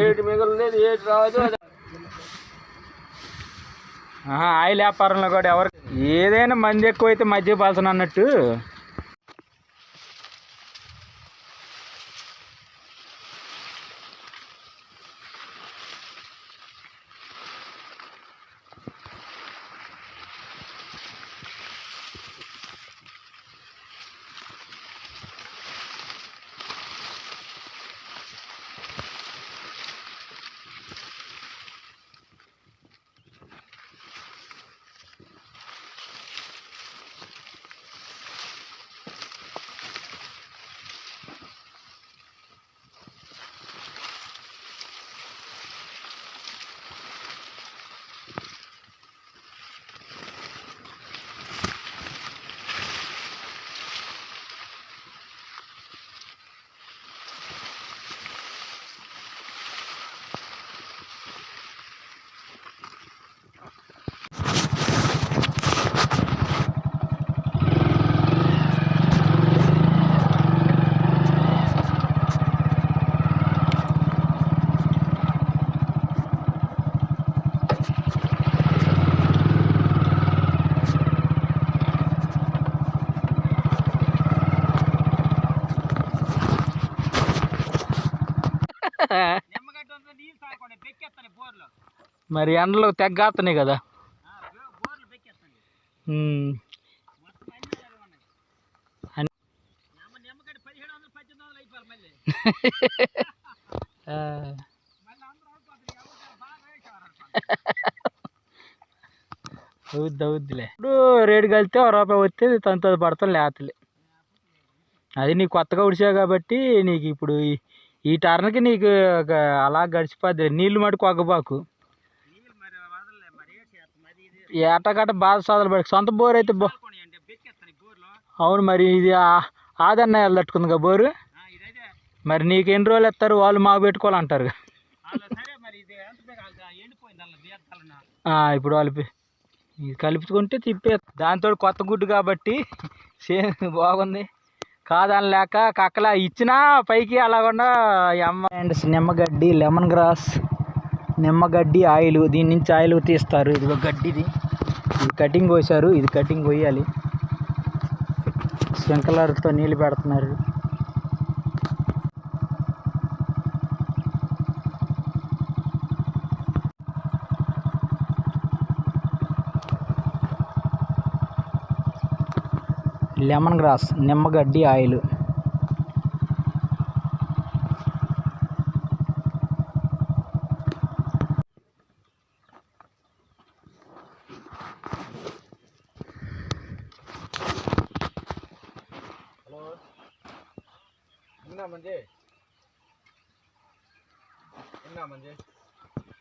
ఏటి మిగలలేదు ఏటి రాదు ఆయిల్ వ్యాపారంలో కూడా ఎవరు ఏదైనా మంది ఎక్కువైతే మధ్య పాల్సన అన్నట్టు. మరి ఎండలు తెగ్గాస్తున్నాయి కదా. ఉమ్. అవుద్ది అవుద్దిలే. ఇప్పుడు రేటు కలిస్తే ఒక రూపాయి వస్తే తనతో పడతాం లేతలే. అది నీకు కొత్తగా ఉడిచావు కాబట్టి నీకు ఇప్పుడు ఈ- టర్న్కి నీకు ఒక అలా గడిచిపోద్ది నీళ్ళు మటుకు ఒగ్గబాకు ఏటగట బాధ సాధలు పడి సొంత బోర్ అయితే బో అవును మరి ఇది ఆ- ఆదన్న తట్టుకుందిగా బోరు? మరి నీకు ఎన్ని రోజులు ఇస్తారు? వాళ్ళు మాకు పెట్టుకోవాలంటారు. ఇప్పుడు వాళ్ళు కలుపుకుంటే తిప్పే దాంతో కొత్త గుడ్డు కాబట్టి సేమ్ బాగుంది. కాదని లేక కక్కల ఇచ్చినా పైకి అలాగకుండా ఎమ్మ అండ్ నిమ్మగడ్డి లెమన్ గ్రాస్ నిమ్మగడ్డి ఆయిల్ దీని నుంచి ఆయిల్ తీస్తారు. ఇది గడ్డిది. ఇది కటింగ్ కోసారు ఇది కటింగ్ కొయ్యాలి స్ప్రింక్లర్తో నీళ్ళు పెడుతున్నారు. లెమన్ గ్రాస్ నిమ్మగడ్డి ఆయిల్. విన్నా మంది విన్నా మంది